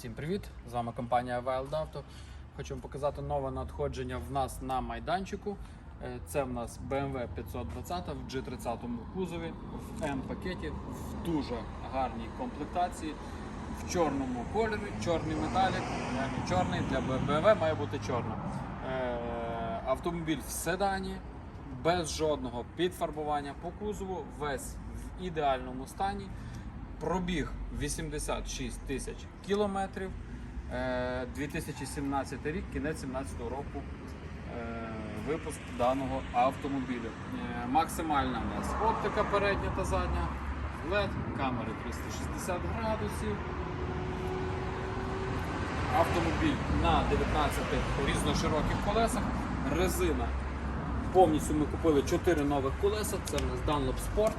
Всім привіт! З вами компанія Wild Auto. Хочу вам показати нове надходження в нас на майданчику. Е, Це в нас BMW 520 в G30 кузові, в М-пакеті, в дуже гарній комплектації, в чорному кольорі, чорний металік, чорний для BMW має бути чорно. Е, Автомобіль в седані, без жодного підфарбування по кузову, весь в ідеальному стані. Пробіг 86 тисяч кілометрів. Е, 2017 рік, кінець 17 року е, випуск даного автомобіля. Е, Максимальна у нас оптика передня та задня, LED, камери 360 градусів. Автомобіль на 19 різношироких колесах. Резина. Повністю ми купили 4 нових колеса. Це в нас Dunlop Sport.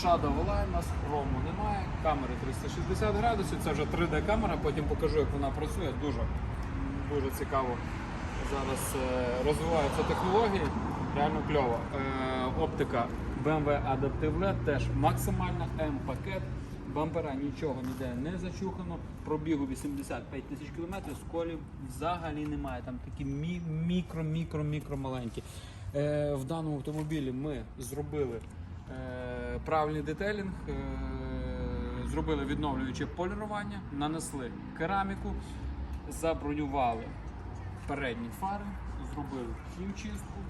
Shadow нас хрому немає, камери 360 градусів, це вже 3D камера, потім покажу, як вона працює. Дуже, дуже цікаво. Зараз е, розвиваються технології, реально кльово. Е, Оптика BMW Adaptive LED теж максимальна, М-пакет, бампера нічого ніде не зачухано, пробігу 85 тисяч кілометрів, сколів взагалі немає. Там такі мі- мікро-мікро-мікро маленькі. Е, В даному автомобілі ми зробили правильний детелінг, е, зробили відновлююче полірування, нанесли кераміку, забронювали передні фари, зробили хімчистку.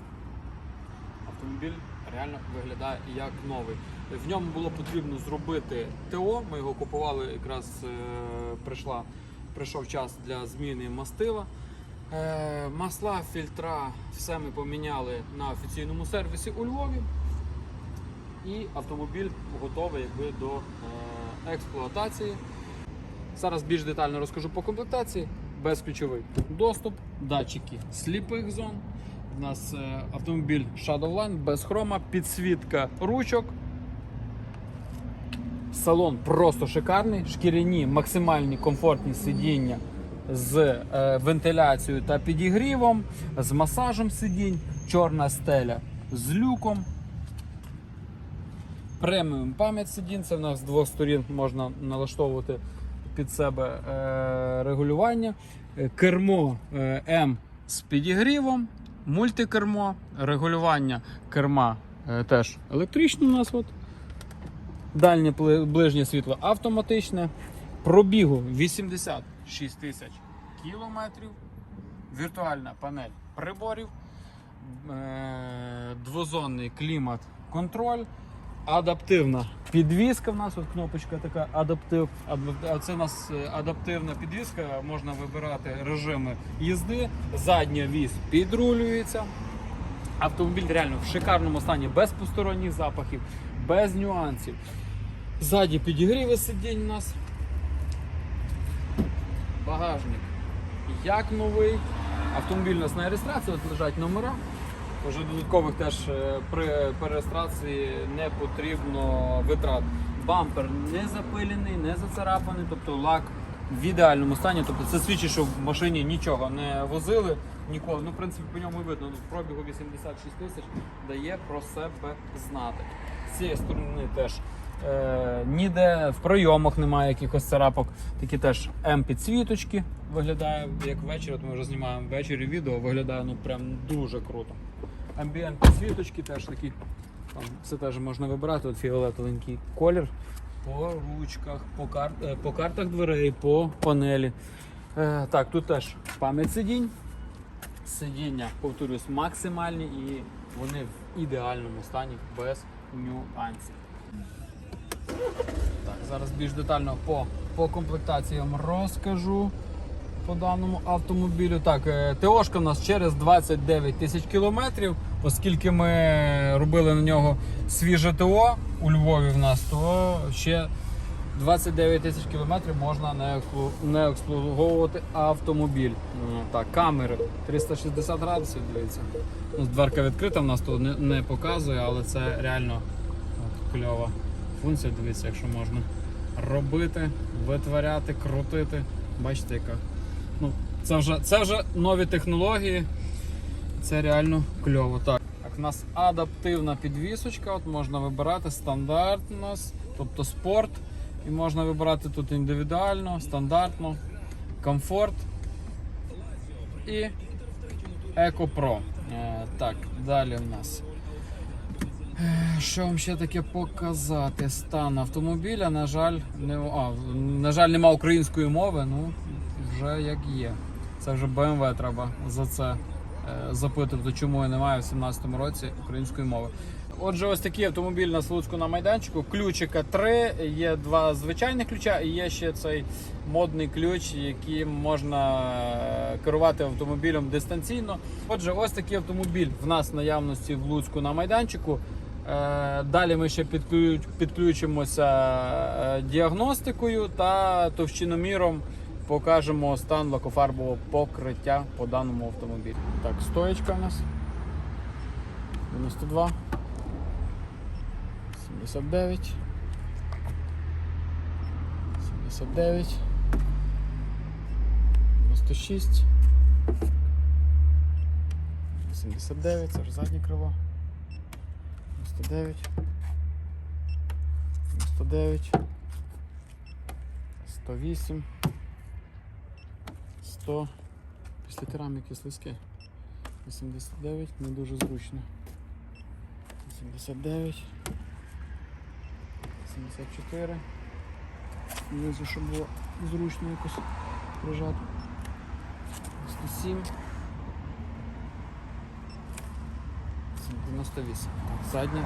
Автомобіль реально виглядає як новий. В ньому було потрібно зробити ТО. Ми його купували, якраз е, прийшла, прийшов час для зміни мастила. Е, масла, фільтра, все ми поміняли на офіційному сервісі у Львові. І автомобіль готовий якби, до е, експлуатації. Зараз більш детально розкажу по комплектації. Безключовий доступ, датчики сліпих зон. У нас е, автомобіль Shadowline без хрома, підсвітка ручок. Салон просто шикарний, шкіряні, максимальні комфортні сидіння з е, вентиляцією та підігрівом, з масажем сидінь, чорна стеля з люком. Преміум пам'ять сидінь, це в нас з двох сторін можна налаштовувати під себе е, регулювання. Е, Кермо е, М з підігрівом, мультикермо, регулювання керма теж електричне у нас. От. Дальнє ближнє світло автоматичне. Пробігу 86 тисяч кілометрів. Віртуальна панель приборів. Двозонний клімат контроль. Адаптивна підвізка. В нас от кнопочка така адаптив. А Це у нас е, адаптивна підвізка. Можна вибирати режими їзди. Задня вісь підрулюється. Автомобіль реально в шикарному стані, без посторонніх запахів, без нюансів. Ззаді підігріви сидінь у нас. Багажник як новий. Автомобіль у нас на реєстрації, от лежать номера. Вже додаткових теж е, при перестрації не потрібно витрат. Бампер не запилений, не зацарапаний, тобто лак в ідеальному стані. Тобто це свідчить, що в машині нічого не возили ніколи. Ну, в принципі, по ньому видно. Ну, пробігу 86 тисяч дає про себе знати. З цієї сторони теж е, ніде в пройомах немає якихось царапок. Такі теж М-підсвіточки виглядає як ввечері. От ми вже знімаємо ввечері відео, виглядає ну прям дуже круто. Амбієнт підсвіточки теж такі. Там все теж можна вибирати. От фіолетовенький колір по ручках, по, кар... е, по картах дверей, по панелі. Е, так, тут теж пам'ять сидінь. Сидіння, повторюсь, максимальні і вони в ідеальному стані без нюансів. Так, зараз більш детально по, по комплектаціям розкажу по даному автомобілю. Так, е, ТОшка у нас через 29 тисяч кілометрів, оскільки ми робили на нього свіже ТО у Львові в нас, то ще 29 тисяч кілометрів можна не, експлу- не експлуатовувати автомобіль. Так, камери 360 градусів, дивіться. Ну, дверка відкрита, в нас тут не, не показує, але це реально от, функція. Дивіться, якщо можна робити, витворяти, крутити. Бачите, яка. Ну, це вже, це вже нові технології. Це реально кльово. Так. Так, у нас адаптивна підвісочка, от можна вибирати стандарт у нас, тобто спорт. І можна вибирати тут індивідуально, стандартно, комфорт і Eco Pro. Е, так, далі в нас. Що вам ще таке показати? Стан автомобіля, на жаль, не, а, на жаль, нема української мови, ну вже як є. Це вже BMW треба за це е, запитувати, чому я немає в 2017 році української мови. Отже, ось такий автомобіль на Слуцьку на майданчику. Ключика три, є два звичайних ключа і є ще цей модний ключ, яким можна е, керувати автомобілем дистанційно. Отже, ось такий автомобіль в нас наявності в Луцьку на майданчику. Е, Далі ми ще підключимося е, діагностикою та товщиноміром покажемо стан лакофарбового покриття по даному автомобілю. Так, стоечка у нас. 92, 79, 79, 96, 79, це ж заднє крило. 99, 99, 108, 100. Після кераміки слизьке. 89, не дуже зручно. 89, 74. Внизу, щоб було зручно якось прижати. 107. 98. Так, заднє,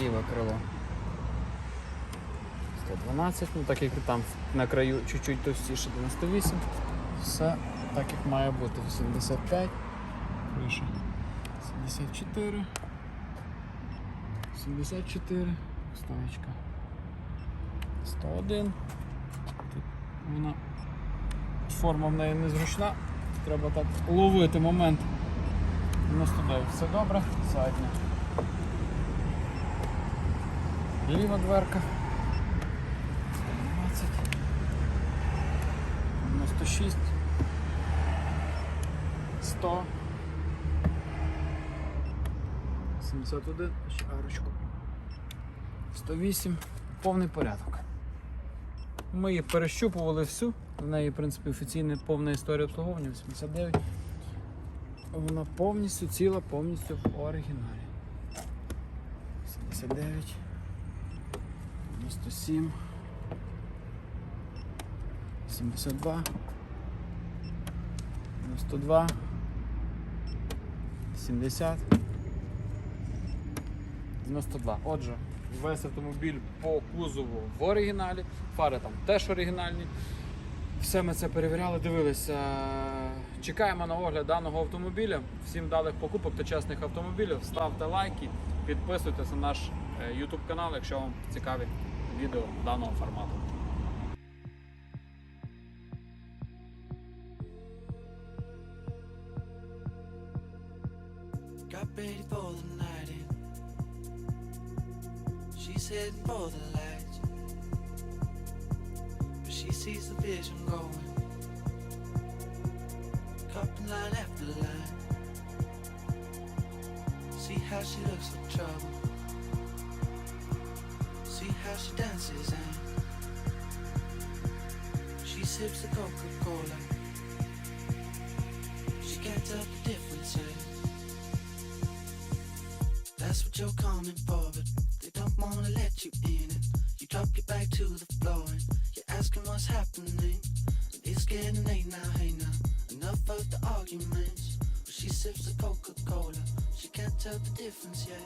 ліве крило. 112, ну так як там на краю чуть-чуть товстіше 98. Все так як має бути. 85. Криша. 74. 74. Стоечка. 101. Тут вона форма в неї незручна. Треба так ловити момент. 99. Все добре. Задня. Ліва дверка. 112. 96. 100. 71. Ще арочку. 108. Повний порядок. Ми її перещупували всю. В неї, в принципі, офіційна повна історія обслуговування 89. Вона повністю ціла, повністю в оригіналі. 79, 97, 72, 92, 70, 92. Отже, весь автомобіль по кузову в оригіналі, фари там теж оригінальні. Все ми це перевіряли, дивилися. Чекаємо на огляд даного автомобіля. Всім далих покупок та чесних автомобілів. Ставте лайки, підписуйтесь на наш е, YouTube канал, якщо вам цікаві відео даного формату. Got ready for the night. She's heading for the lights. Sees the vision going. Line after line. See how she looks like trouble. See how she dances and she sips the Coca-Cola. She can't tell the difference. That's what you're coming for, but they don't wanna let you in it. You drop your back to the floor and asking what's happening. It's getting late now, hey now. Enough of the arguments. She sips the Coca-Cola. She can't tell the difference yet.